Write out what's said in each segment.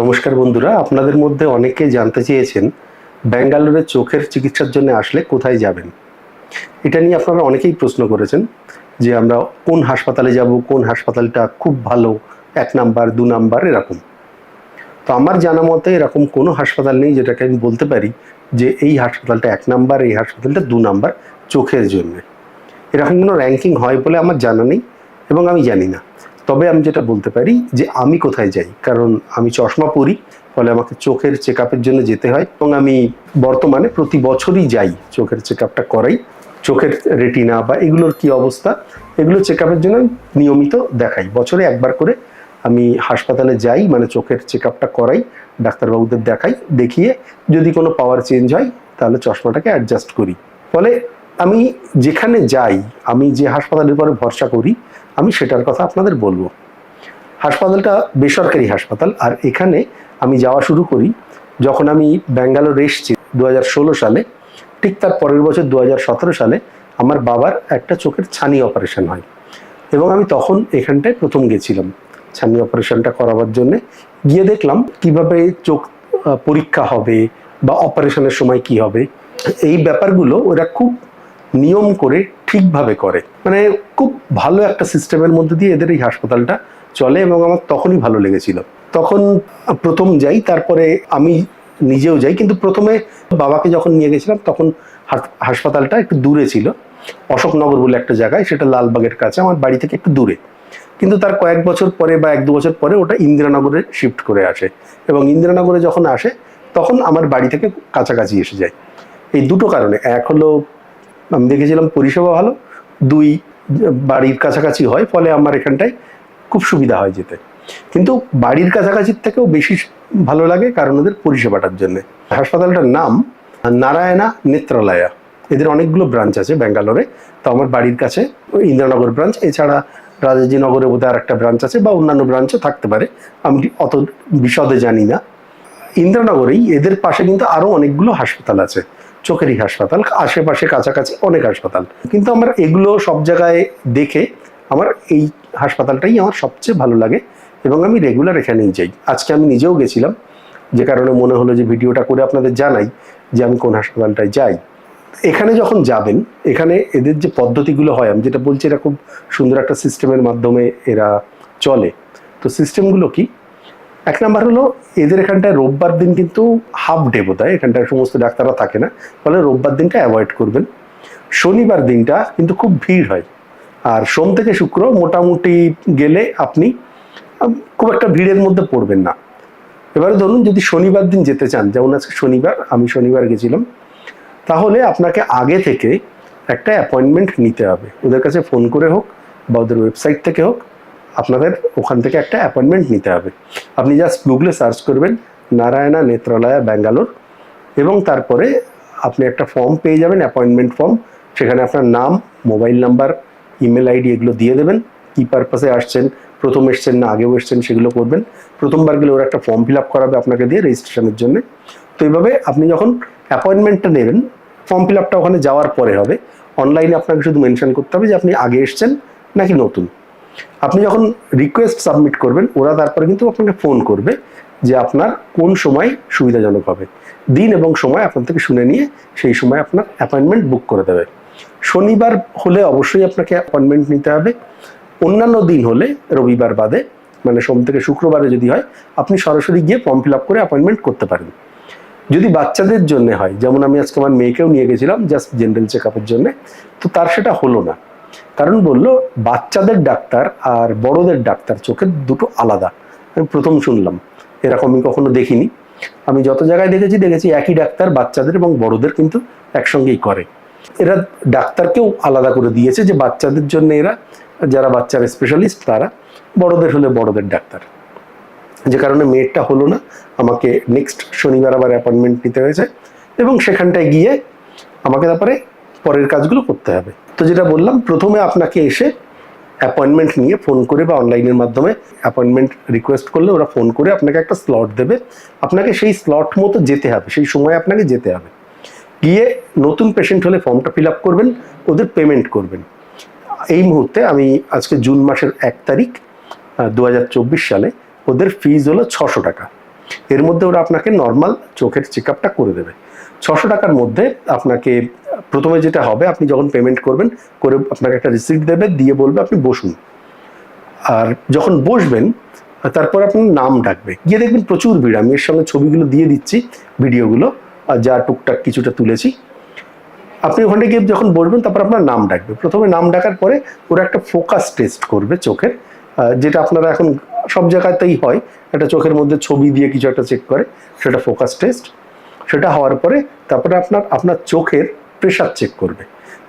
নমস্কার বন্ধুরা, আপনাদের মধ্যে অনেকে জানতে চেয়েছেন ব্যাঙ্গালোরে চোখের চিকিৎসার জন্য আসলে কোথায় যাবেন। এটা নিয়ে আপনারা অনেকেই প্রশ্ন করেছেন যে আমরা কোন হাসপাতালে যাব, কোন হাসপাতালটা খুব ভালো, এক নাম্বার, দু নাম্বার, এরকম। তো আমার জানা মতে এরকম কোনো হাসপাতাল নেই যেটাকে আমি বলতে পারি যে এই হাসপাতালটা এক নাম্বার, এই হাসপাতালটা দু নাম্বার চোখের জন্য। এরকম কোনো র্যাঙ্কিং হয় বলে আমার জানা নেই এবং আমি জানি না। তবে আমি যেটা বলতে পারি যে আমি কোথায় যাই, কারণ আমি চশমা পরি, ফলে আমাকে চোখের চেক জন্য যেতে হয় এবং আমি বর্তমানে প্রতি বছরই যাই চোখের চেক করাই। চোখের রেটিনা বা এগুলোর কি অবস্থা, এগুলো চেক জন্য নিয়মিত দেখাই। বছরে একবার করে আমি হাসপাতালে যাই মানে চোখের চেক করাই, ডাক্তারবাবুদের দেখাই, দেখিয়ে যদি কোনো পাওয়ার চেঞ্জ হয় তাহলে চশমাটাকে অ্যাডজাস্ট করি। ফলে আমি যেখানে যাই, আমি যে হাসপাতালের উপরে ভরসা করি, আমি সেটার কথা আপনাদের বলব। হাসপাতালটা বেসরকারি হাসপাতাল, আর এখানে আমি যাওয়া শুরু করি যখন আমি ব্যাঙ্গালোর এসেছি দু হাজার ষোলো সালে। ঠিক তার পরের বছর দু হাজার সতেরো সালে আমার বাবার একটা চোখের ছানি অপারেশন হয় এবং আমি তখন এখানটায় প্রথম গেছিলাম ছানি অপারেশনটা করাবার জন্যে। গিয়ে দেখলাম কীভাবে চোখ পরীক্ষা হবে বা অপারেশনের সময় কি হবে। এই ব্যাপারগুলো ওরা খুব নিয়ম করে ঠিকভাবে করে। মানে খুব ভালো একটা সিস্টেমের মধ্যে দিয়ে এদের এই হাসপাতালটা চলে এবং আমার তখনই ভালো লেগেছিল। তখন প্রথম যাই, তারপরে আমি নিজেও যাই, কিন্তু প্রথমে বাবাকে যখন নিয়ে গেছিলাম, তখন হাসপাতালটা একটু দূরে ছিল। অশোকনগর বলে একটা জায়গায়, সেটা লালবাগের কাছে, আমার বাড়ি থেকে একটু দূরে। কিন্তু তার কয়েক বছর পরে বা এক দু বছর পরে ওটা ইন্দিরানগরে শিফট করে আসে এবং ইন্দিরানগরে যখন আসে, তখন আমার বাড়ি থেকে কাছাকাছি এসে যায়। এই দুটো কারণে, এক হলো আমি দেখেছিলাম পরিষেবা ভালো, দুই বাড়ির কাছাকাছি হয়, ফলে আমার এখানটায় খুব সুবিধা হয় যেতে। কিন্তু বাড়ির কাছাকাছির থেকেও বেশি ভালো লাগে কারণ ওদের পরিষেবাটার জন্য। হাসপাতালটার নাম নারায়ণা নেত্রালয়া। এদের অনেকগুলো ব্রাঞ্চ আছে ব্যাঙ্গালোরে। তো আমার বাড়ির কাছে ইন্দ্রনগর ব্রাঞ্চ এছাড়া রাজাজিনগরে বোধহয় আর একটা ব্রাঞ্চ আছে বা অন্যান্য ব্রাঞ্চও থাকতে পারে। আমি অত বিশদে জানি না। ইন্দ্রনগরেই এদের পাশে কিন্তু আরও অনেকগুলো হাসপাতাল আছে। চোখেরই হাসপাতাল, আশেপাশে কাছাকাছি অনেক হাসপাতাল। কিন্তু আমার এগুলো সব জায়গায় দেখে আমার এই হাসপাতালটাই আমার সবচেয়ে ভালো লাগে এবং আমি রেগুলার এখানেই যাই। আজকে আমি নিজেও গেছিলাম, যে কারণে মনে হলো যে ভিডিওটা করে আপনাদের জানাই যে আমি কোন হাসপাতালটায় যাই। এখানে যখন যাবেন, এখানে এদের যে পদ্ধতিগুলো হয়, আমি যেটা বলছি এটা খুব সুন্দর একটা সিস্টেমের মাধ্যমে এরা চলে। তো সিস্টেমগুলো কি? এক নাম্বার হলো, এদের এখানটায় রোববার দিন কিন্তু হাফ ডে বোধ হয় এখানটায় সমস্ত ডাক্তাররা থাকে না। ফলে রোববার দিনটা অ্যাভয়েড করবেন। শনিবার দিনটা কিন্তু খুব ভিড় হয়। আর সোম থেকে শুক্র মোটামুটি গেলে আপনি খুব একটা ভিড়ের মধ্যে পড়বেন না। এবারে ধরুন যদি শনিবার দিন যেতে চান, যেমন আজকে শনিবার, আমি শনিবার গেছিলাম, তাহলে আপনাকে আগে থেকে একটা অ্যাপয়েন্টমেন্ট নিতে হবে। ওদের কাছে ফোন করে হোক বা ওদের ওয়েবসাইট থেকে হোক আপনাদের ওখান থেকে একটা অ্যাপয়েন্টমেন্ট নিতে হবে। আপনি জাস্ট গুগলে সার্চ করবেন নারায়ণা নেত্রালয়া ব্যাঙ্গালোর এবং তারপরে আপনি একটা ফর্ম পেয়ে যাবেন অ্যাপয়েন্টমেন্ট ফর্ম সেখানে আপনার নাম মোবাইল নাম্বার ইমেল আইডি এগুলো দিয়ে দেবেন। কী পারপাসে আসছেন, প্রথম এসছেন না, আগেও এসছেন, সেগুলো করবেন। প্রথমবার গেলে ওরা একটা ফর্ম ফিল আপ করাবে আপনাকে দিয়ে রেজিস্ট্রেশনের জন্য। তো এইভাবে আপনি যখন অ্যাপয়েন্টমেন্টটা নেবেন ফর্ম ফিল আপটা ওখানে যাওয়ার পরে হবে। অনলাইনে আপনাকে শুধু মেনশন করতে হবে যে আপনি আগে এসছেন নাকি নতুন। আপনি যখন রিকোয়েস্ট সাবমিট করবেন, ওরা তারপরে কিন্তু আপনাকে ফোন করবে যে আপনার কোন সময় সুবিধাজনক হবে। দিন এবং সময় আপনার থেকে শুনে নিয়ে সেই সময় আপনার অ্যাপয়েন্টমেন্ট বুক করে দেবে। শনিবার হলে অবশ্যই আপনাকে অ্যাপয়েন্টমেন্ট নিতে হবে। অন্যান্য দিন হলে রবিবার বাদে মানে সোম থেকে শুক্রবারে যদি হয়, আপনি সরাসরি গিয়ে ফর্ম ফিল আপ করে অ্যাপয়েন্টমেন্ট করতে পারেন। যদি বাচ্চাদের জন্য হয়, যেমন আমি আজকে আমার মেয়েকেও নিয়ে গেছিলাম জাস্ট জেনারেল চেক আপের জন্য, তো তার সেটা হলো না। কারণ বলল, বাচ্চাদের ডাক্তার আর বড়দের ডাক্তার চোখের দুটো আলাদা। আমি প্রথম শুনলাম। এরকম আমি কখনো দেখিনি। আমি যত জায়গায় দেখেছি দেখেছি একই ডাক্তার বাচ্চাদের এবং বড়দের কিন্তু একসঙ্গেই করে। এরা ডাক্তারকেও আলাদা করে দিয়েছে যে বাচ্চাদের জন্য এরা, যারা বাচ্চার স্পেশালিস্ট তারা বড়দের হলে বড়দের ডাক্তার। যে কারণে মেয়েরটা হলো না। আমাকে নেক্সট শনিবার আবার অ্যাপয়েন্টমেন্ট নিতে হয়েছে এবং সেখানটায় গিয়ে আমাকে তারপরে পরের কাজগুলো করতে হবে। তো যেটা বললাম, প্রথমে আপনাকে এসে অ্যাপয়েন্টমেন্ট নিয়ে ফোন করে বা অনলাইনের মাধ্যমে অ্যাপয়েন্টমেন্ট রিকোয়েস্ট করলে ওরা ফোন করে আপনাকে একটা স্লট দেবে। আপনাকে সেই স্লট মতো যেতে হবে, সেই সময় আপনাকে যেতে হবে। গিয়ে নতুন পেশেন্ট হলে ফর্মটা ফিল আপ করবেন, ওদের পেমেন্ট করবেন। এই মুহূর্তে আমি আজকে জুন মাসের এক তারিখ দু হাজার চব্বিশ সালে ওদের ফিজ হলো ছশো টাকা। এর মধ্যে ওরা আপনাকে নর্মাল চোখের চেক আপটা করে দেবে। ছশো টাকার মধ্যে আপনাকে প্রথমে যেটা হবে, আপনি যখন পেমেন্ট করবেন, করে আপনাকে একটা রিসিপ্ট দেবে, দিয়ে বলবে আপনি বসুন। আর যখন বসবেন, তারপর আপনার নাম ডাকবে। গিয়ে দেখবেন প্রচুর ভিড়। আমি এর সঙ্গে ছবিগুলো দিয়ে দিচ্ছি, ভিডিওগুলো, আর যা টুকটাক কিছুটা তুলেছি। আপনি ওখানে গিয়ে যখন বসবেন, তারপর আপনার নাম ডাকবে। প্রথমে নাম ডাকার পরে ওরা একটা ফোকাস টেস্ট করবে চোখের যেটা আপনারা এখন সব জায়গাতেই হয়। একটা চোখের মধ্যে ছবি দিয়ে কিছু একটা চেক করে, সেটা ফোকাস টেস্ট সেটা হওয়ার পরে তারপরে আপনার আপনার চোখের প্রেশার চেক করবে।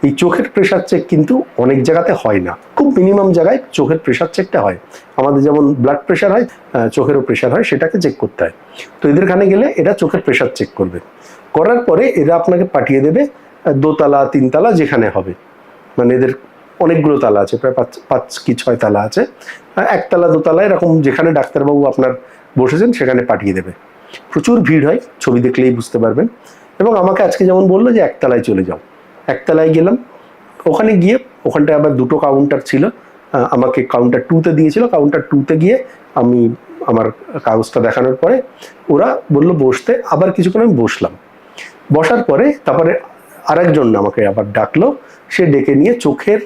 এই চোখের প্রেশার চেক কিন্তু অনেক জায়গাতে হয় না। খুব মিনিমাম জায়গায় চোখের প্রেশার চেকটা হয়। আমাদের যেমন ব্লাড প্রেশার হয় চোখেরও প্রেশার হয়, সেটাকে চেক করতে হয়। তো এদের খানে গেলে এটা চোখের প্রেশার চেক করবে। করার পরে এরা আপনাকে পাঠিয়ে দেবে দোতলা, তিনতলা যেখানে হবে। মানে এদের অনেকগুলো তালা আছে, প্রায় পাঁচ পাঁচ কি ছয় তালা আছে। একতলা, দোতলা এরকম যেখানে ডাক্তারবাবু আপনার বসেছেন সেখানে পাঠিয়ে দেবে। প্রচুর ভিড় হয়, ছবি দেখলেই বুঝতে পারবেন। এবং আমাকে আজকে যেমন বলল যে একতলায় চলে যাও। একতলায় গেলাম, ওখানে গিয়ে ওখানটায় আবার দুটো কাউন্টার ছিল। আমাকে কাউন্টার টুতে দিয়েছিল। কাউন্টার টুতে গিয়ে আমি আমার কাগজটা দেখানোর পরে ওরা বলল, বসতে। আবার কিছুক্ষণ আমি বসলাম। বসার পরে তারপরে আরেকজন আমাকে আবার ডাকলো। সে ডেকে নিয়ে চোখের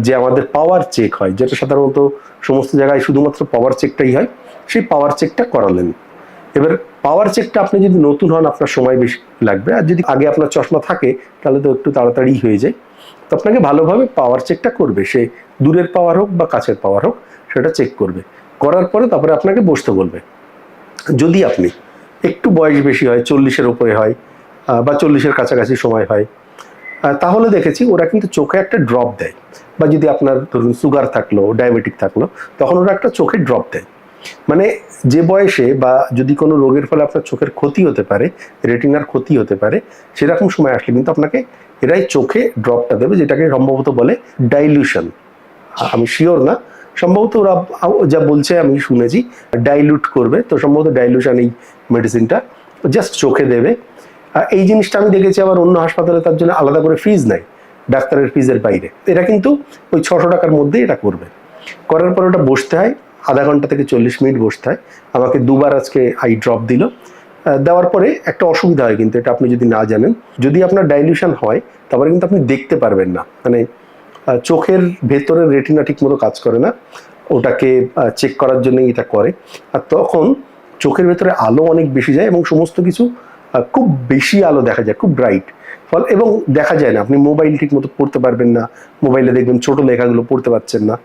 যে আমাদের পাওয়ার চেক হয়, যেটা সাধারণত সমস্ত জায়গায় শুধুমাত্র পাওয়ার চেকটাই হয়, সেই পাওয়ার চেকটা করালেন। এবার পাওয়ার চেকটা আপনি যদি নতুন হন, আপনার সময় বেশি লাগবে। আর যদি আগে আপনার চশমা থাকে, তাহলে তো একটু তাড়াতাড়ি হয়ে যায়। তো আপনাকে ভালোভাবে পাওয়ার চেকটা করবে। সে দূরের পাওয়ার হোক বা কাছের পাওয়ার হোক, সেটা চেক করবে। করার পরে তারপরে আপনাকে বসতে বলবে। যদি আপনি একটু বয়স বেশি হয়, চল্লিশের উপরে হয় বা চল্লিশের কাছাকাছি সময় হয় তাহলে দেখেছি ওরা কিন্তু চোখে একটা ড্রপ দেয়। বা যদি আপনার ধরুন সুগার থাকল ডায়াবেটিক থাকল, তখন ওরা একটা চোখে ড্রপ দেয়। মানে যে বয়সে বা যদি কোনো রোগের ফলে আপনার চোখের ক্ষতি হতে পারে, রেটিনার ক্ষতি হতে পারে, সেরকম সময় আসলে কিন্তু আপনাকে এরাই চোখে ড্রপটা দেবে, যেটাকে সম্ভবত বলে ডাইলিউশন আমি শিওর না। সম্ভবত ওরা যা বলছে আমি শুনেছি ডাইলুট করবে। তো সম্ভবত ডাইলুশন এই মেডিসিনটা জাস্ট চোখে দেবে। এই জিনিসটা আমি দেখেছি আবার অন্য হাসপাতালে তার জন্য আলাদা করে ফিজ নাই ডাক্তারের ফিজের বাইরে। এটা কিন্তু ওই ছশো টাকার মধ্যেই এটা করবে। করার পর ওটা বসতে হয় আধা ঘণ্টা থেকে চল্লিশ মিনিট বসতে হয়। আমাকে দুবার আজকে আই ড্রপ দিল। দেওয়ার পরে একটা অসুবিধা হয় কিন্তু, এটা আপনি যদি না জানেন। যদি আপনার ডাইলিউশন হয়, তারপরে কিন্তু আপনি দেখতে পারবেন না। মানে চোখের ভেতরের রেটিনা ঠিক মতো কাজ করে না। ওটাকে চেক করার জন্যই এটা করে। আর তখন চোখের ভেতরে আলো অনেক বেশি যায় এবং সমস্ত কিছু খুব বেশি আলো দেখা যায়, খুব ব্রাইট ফল, এবং দেখা যায় না, আপনি মোবাইল ঠিক মতো পড়তে পারবেন না। মোবাইলে দেখবেন ছোট লেখাগুলো পড়তে পারছেন না।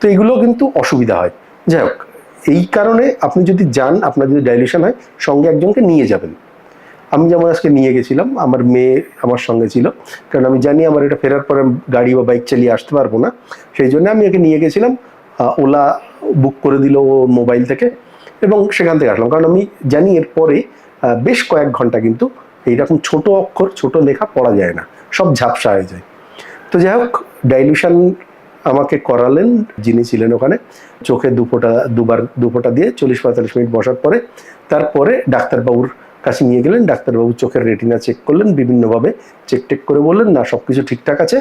তো এগুলো কিন্তু অসুবিধা হয়। যাই হোক, এই কারণে আপনি যদি যান, আপনার যদি ডাইলিউশন হয়, সঙ্গে একজনকে নিয়ে যাবেন। আমি যেমন আজকে নিয়ে গেছিলাম, আমার মেয়ে আমার সঙ্গে ছিল। কারণ আমি জানি আমার এটা ফেরার পরে গাড়ি বা বাইক চালিয়ে আসতে পারব না। সেই জন্য আমি ওকে নিয়ে গেছিলাম। ওলা বুক করে দিল ও মোবাইল থেকে এবং সেখান থেকে আসলাম। কারণ আমি জানি এরপরে বেশ কয়েক ঘণ্টা কিন্তু এইরকম ছোট অক্ষর, ছোট লেখা পড়া যায় না। সব ঝাপসা হয়ে যায়। তো যাই হোক ডাইলিউশন আমাকে করালেন, যিনি ছিলেন ওখানে, চোখে দুপোটা দুবার দুফোটা দিয়ে চল্লিশ পঁয়তাল্লিশ মিনিট বসার পরে, তারপরে ডাক্তারবাবুর কাছে নিয়ে গেলেন ডাক্তারবাবু চোখের রেটিনা চেক করলেন, বিভিন্নভাবে চেক টেক করে বললেন, না সব কিছু ঠিকঠাক আছে,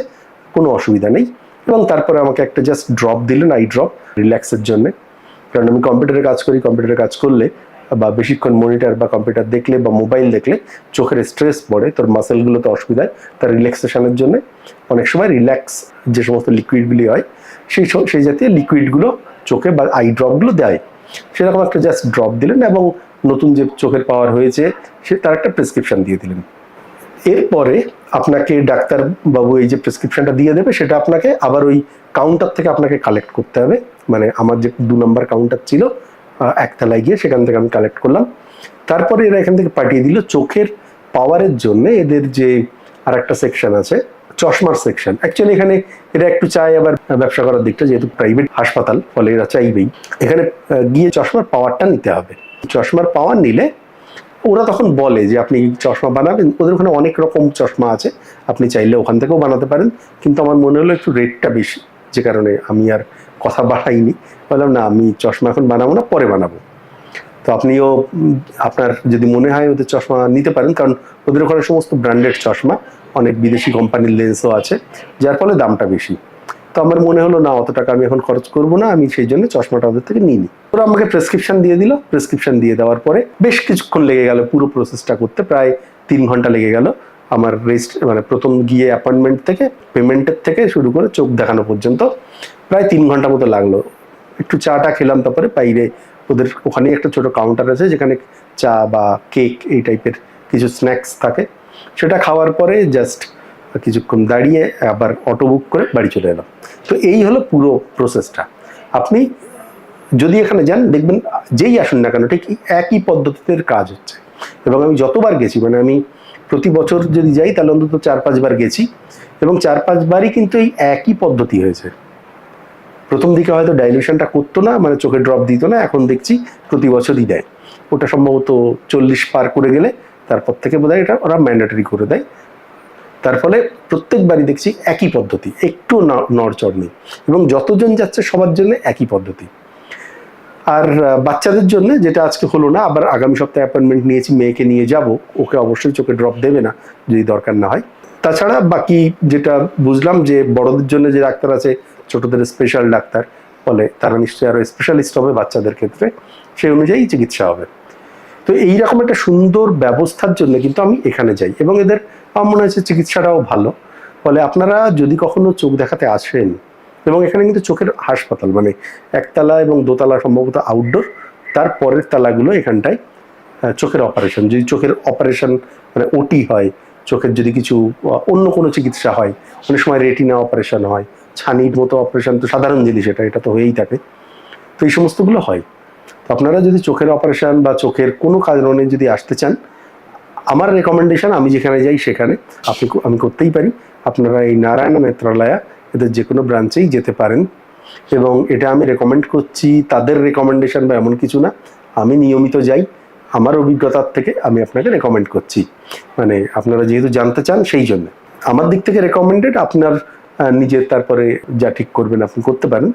কোনো অসুবিধা নেই। এবং তারপরে আমাকে একটা জাস্ট ড্রপ দিলেন আই ড্রপ রিল্যাক্সের জন্য। কারণ আমি কম্পিউটারে কাজ করি, কম্পিউটারে কাজ করলে বা বেশিক্ষণ মনিটর বা কম্পিউটার দেখলে বা মোবাইল দেখলে চোখের স্ট্রেস পড়ে, তোর মাসেলগুলোতে অসুবিধা হয়, তার রিল্যাক্সেশনের জন্য অনেক সময় রিল্যাক্স যে সমস্ত লিকুইডগুলি হয়, সেই সেই জাতীয় লিকুইডগুলো চোখে বা আই ড্রপগুলো দেয়। সেরকম একটা জাস্ট ড্রপ দিলেন এবং নতুন যে চোখের পাওয়ার হয়েছে, সে তার একটা প্রেসক্রিপশন দিয়ে দিলেন। এরপরে আপনাকে ডাক্তার বাবু এই যে প্রেসক্রিপশনটা দিয়ে দেবে, সেটা আপনাকে আবার ওই কাউন্টার থেকে আপনাকে কালেক্ট করতে হবে। মানে আমার যে দু নম্বর কাউন্টার ছিল একতলায় গিয়ে সেখান থেকে আমি কালেক্ট করলাম। তারপরে এরা এখান থেকে পাঠিয়ে দিল চোখের পাওয়ারের জন্য। এদের যে আর একটা সেকশন আছে, চশমার সেকশন অ্যাকচুয়ালি এখানে এরা একটু চায় আবার ব্যবসা করার দিকটা, যেহেতু প্রাইভেট হাসপাতাল, ফলে এরা চাইবেই। এখানে গিয়ে চশমার পাওয়ারটা নিতে হবে। চশমার পাওয়ার নিলে ওরা তখন বলে যে, আপনি চশমা বানাবেন? ওদের ওখানে অনেক রকম চশমা আছে। আপনি চাইলে ওখান থেকেও বানাতে পারেন। কিন্তু আমার মনে হলো একটু রেটটা বেশি। যে কারণে আমি আর কথা বাড়াইনি। বললাম, না, আমি চশমা এখন বানাবো না, পরে বানাবো। তো আপনিও আপনার যদি মনে হয় ওদের চশমা নিতে পারেন, কারণ ওদের ওখানে সমস্ত ব্র্যান্ডেড চশমা, অনেক বিদেশি কোম্পানির লেন্সও আছে, যার ফলে দামটা বেশি। তো আমার মনে হলো, না, অত টাকা আমি এখন খরচ করব না, আমি সেই জন্য চশমাটা ওদের থেকে নিই ওরা আমাকে প্রেসক্রিপশন দিয়ে দিল। প্রেসক্রিপশন দিয়ে দেওয়ার পরে বেশ কিছুক্ষণ লেগে গেল, পুরো প্রসেসটা করতে, প্রায় তিন ঘণ্টা লেগে গেল আমার রেজিস্ট মানে প্রথম গিয়ে অ্যাপয়েন্টমেন্ট থেকে, পেমেন্টের থেকে শুরু করে চোখ দেখানো পর্যন্ত। প্রায় তিন ঘণ্টা মতো লাগল। একটু চাটা খেলাম, তারপরে বাইরে ওদের ওখানে একটা ছোট কাউন্টার আছে, যেখানে চা বা কেক এই টাইপের কিছু স্ন্যাক্স থাকে। সেটা খাওয়ার পরে জাস্ট কিছুক্ষণ দাঁড়িয়ে আবার অটো বুক করে বাড়ি চলে এলাম। তো এই হলো পুরো প্রসেসটা আপনি যদি এখানে যান, দেখবেন যেই আসুন না কেন, ঠিক একই পদ্ধতিতে কাজ হচ্ছে। এবং আমি যতবার গেছি মানে আমি প্রতি বছর যদি যাই, তাহলে অন্তত চার পাঁচবার গেছি। এবং চার পাঁচবারই কিন্তু এই একই পদ্ধতি হয়েছে। প্রথম দিকে হয়তো ডাইলিউশনটা করতো না মানে চোখে ড্রপ দিত না, এখন দেখছি প্রতি বছরই দেয়। ওটা সম্ভবত চল্লিশ পার করে গেলে, তারপর থেকে বোধ এটা ওরা ম্যান্ডেটরি করে দেয়। তার ফলে প্রত্যেকবারই দেখছি একই পদ্ধতি, একটু নড়চড় নেই এবং যতজন যাচ্ছে সবার জন্য একই পদ্ধতি। আর বাচ্চাদের জন্য যেটা আজকে হলো না, আবার আগামী সপ্তাহে অ্যাপয়েন্টমেন্ট নিয়েছি, মেয়েকে নিয়ে যাব, ওকে অবশ্যই চোখে ড্রপ দেবে না, যদি দরকার না হয়। তাছাড়া বাকি যেটা বুঝলাম যে বড়দের জন্য যে ডাক্তার আছে ছোটদের স্পেশাল ডাক্তার বলে তারা নিশ্চয়ই আরও স্পেশালিস্ট হবে বাচ্চাদের ক্ষেত্রে, সেই অনুযায়ী চিকিৎসা হবে। তো এইরকম একটা সুন্দর ব্যবস্থার জন্য কিন্তু আমি এখানে যাই এবং এদের আমার মনে হয়েছে চিকিৎসাটাও ভালো। ফলে আপনারা যদি কখনো চোখ দেখাতে আসেন এবং এখানে কিন্তু চোখের হাসপাতাল মানে একতলা এবং দোতলা সম্ভবত আউটডোর তার পরের তালাগুলো এখানটায় চোখের অপারেশন যদি চোখের অপারেশন মানে ওটি হয়, চোখের যদি কিছু অন্য কোনো চিকিৎসা হয়, অনেক সময় রেটিনা অপারেশন হয় ছানির মতো অপারেশন তো সাধারণ জিনিস এটা এটা তো হয়েই থাকে। তো এই সমস্তগুলো হয়। তো আপনারা যদি চোখের অপারেশন বা চোখের কোনো কারণে যদি আসতে চান, আমার রেকমেন্ডেশন আমি যেখানে যাই সেখানে আপনি আমি করতেই পারি। আপনারা এই নারায়ণ নেত্রালয়া, এদের যে কোনো ব্রাঞ্চেই যেতে পারেন। এবং এটা আমি রেকমেন্ড করছি, তাদের রেকমেন্ডেশন বা এমন কিছু না। আমি নিয়মিত যাই। আমার অভিজ্ঞতার থেকে আমি আপনাকে রেকমেন্ড করছি। মানে আপনারা যেহেতু জানতে চান সেই জন্য। আমার দিক থেকে রেকমেন্ডেড আপনার নিজের তারপরে যা ঠিক করবেন আপনি করতে পারেন।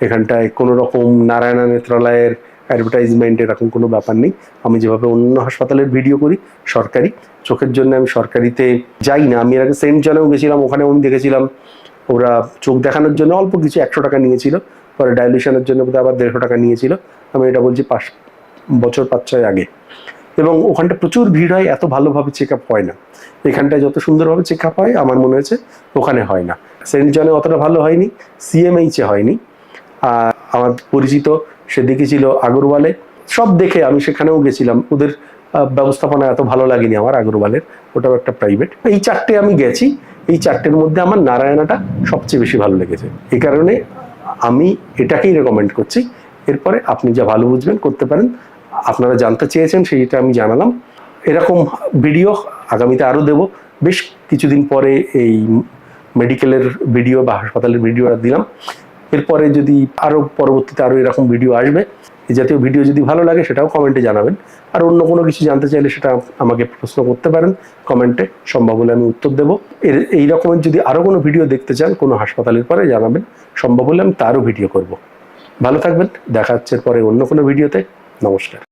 এখানটায় কোনো রকম নারায়ণা নেত্রালয়ের অ্যাডভার্টাইজমেন্ট এরকম কোনো ব্যাপার নেই। আমি যেভাবে অন্য হাসপাতালের ভিডিও করি, সরকারি, চোখের জন্য আমি সরকারিতে যাই না। আমি এর আগে সেন্ট জনেও গেছিলাম, ওখানেও আমি দেখেছিলাম। ওরা চোখ দেখানোর জন্য অল্প কিছু একশো টাকা নিয়েছিল, পরে ডাইলিউশনের জন্য বোধহয় আবার দেড়শো টাকা নিয়েছিল। আমি এটা বলছি পাঁচ বছর পাঁচ ছয় আগে। এবং ওখানটা প্রচুর ভিড় হয়, এত ভালোভাবে চেক আপ হয় না। এখানটায় যত সুন্দরভাবে চেক আপ হয়, আমার মনে হয়েছে ওখানে হয় না। সেন্ট জনে অতটা ভালো হয়নি সিএমএইচে হয়নি। আর আমার পরিচিত, সে দেখেছিল আগরওয়ালে। সব দেখে আমি সেখানেও গেছিলাম। ওদের ব্যবস্থাপনা এত ভালো লাগেনি আমার আগরওয়ালের, ওটাও একটা প্রাইভেট এই চারটে আমি গেছি। এই চারটের মধ্যে আমার নারায়ণাটা সবচেয়ে বেশি ভালো লেগেছে। এই কারণে আমি এটাকেই রেকমেন্ড করছি। এরপরে আপনি যা ভালো বুঝবেন, করতে পারেন। আপনারা জানতে চেয়েছেন, সেইটা আমি জানালাম। এরকম ভিডিও আগামীতে আরও দেব। বেশ কিছুদিন পরে এই মেডিকেলের ভিডিও বা হাসপাতালের ভিডিওটা দিলাম। এরপরে যদি আরও পরবর্তীতে আরও এরকম ভিডিও আসবে এই জাতীয় ভিডিও যদি ভালো লাগে সেটাও কমেন্টে জানাবেন। আর অন্য কোনো কিছু জানতে চাইলে সেটা আমাকে প্রশ্ন করতে পারেন কমেন্টে সম্ভব হলে আমি উত্তর দেবো। এর এই রকমের যদি আরও কোনো ভিডিও দেখতে চান, কোনো হাসপাতালের পরে জানাবেন, সম্ভব হলে আমি তারও ভিডিও করব। ভালো থাকবেন, দেখা হচ্ছে পরে অন্য কোনো ভিডিওতে নমস্কার।